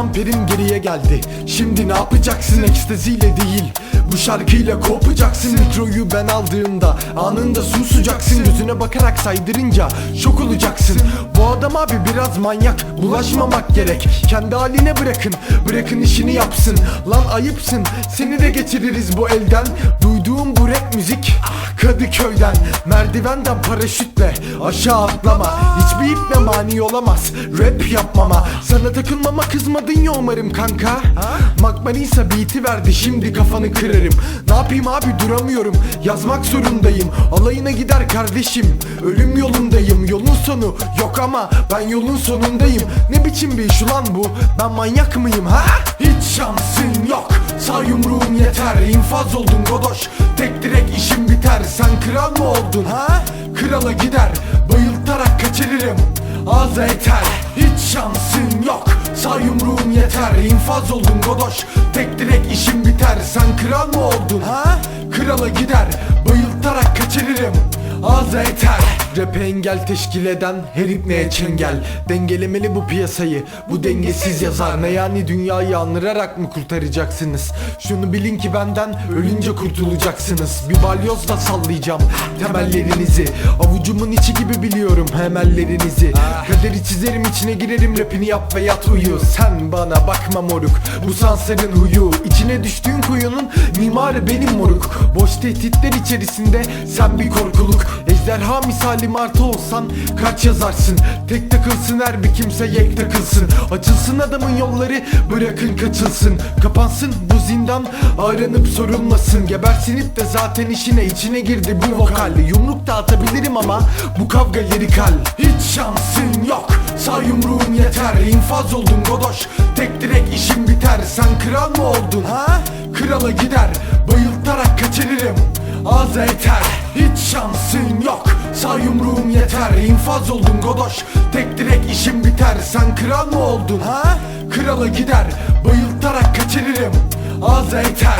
Sözlerim geriye geldi. Şimdi ne yapacaksın? Ekstaziyle değil. Bu şarkıyla kopacaksın. Metroyu ben aldığımda Anında susacaksın Gözüne bakarak saydırınca Şok olacaksın. Bu adam abi biraz manyak. Bulaşmamak gerek. Kendi haline bırakın. Bırakın işini yapsın. Lan ayıpsın. Seni de geçiririz bu elden. Duyduğum bu Kadıköy'den Merdivenden paraşütle Aşağı atlama. Hiçbir iple mani olamaz Rap yapmama. Sana takılmama kızmadın ya umarım kanka. Makmanisa beat'i verdi şimdi kafanı kırarım. Ne yapayım abi duramıyorum. Yazmak zorundayım Alayına gider kardeşim. Ölüm yolundayım Yolun sonu yok ama ben yolun sonundayım. Ne biçim bir iş ulan bu? Ben manyak mıyım ha şansın yok. Sağ yumruğun yeter İnfaz oldun godoş. Tek direk işim biter Sen kral mı oldun ha? Krala gider Bayıltarak kaçırırım. Ağza eter Hiç şansın yok. Sağ yumruğun yeter İnfaz oldun godoş. Tek direk işim biter Sen kral mı oldun ha Rap'e engel teşkil eden her ipneye çengel Dengelemeli bu piyasayı Bu dengesiz yazar. Ne yani dünyayı andırarak mı kurtaracaksınız? Şunu bilin ki benden ölünce kurtulacaksınız. Bir balyozla sallayacağım temellerinizi. Avucumun içi gibi biliyorum hemellerinizi Kaderi çizerim içine girerim rapini yap ve yat uyu. Sen bana bakma moruk Bu sansarın huyu. İçine düştüğün kuyunun mimarı benim moruk. Boş tehditler içerisinde sen bir korkuluk Ejderha misali martı olsan kaç yazarsın? Tek takılsın her bir kimse yek takılsın Açılsın adamın yolları bırakın kaçılsın. Kapansın bu zindan aranıp sorulmasın. Gebersinip de zaten işine içine girdi bu vokal. Yumruk da atabilirim ama bu kavga yerikal Hiç şansın yok sağ yumruğun yeter. İnfaz oldun godoş tek direk işim biter. Sen kral mı oldun? Ha? Krala gider bayıltarak kaçırırım Ağza eter hiç şansın yok. Sağ yumruğum yeter infaz oldun godoş. Tek direk işim biter Sen kral mı oldun ha? Krala gider bayıltarak kaçırırım. Ağza eter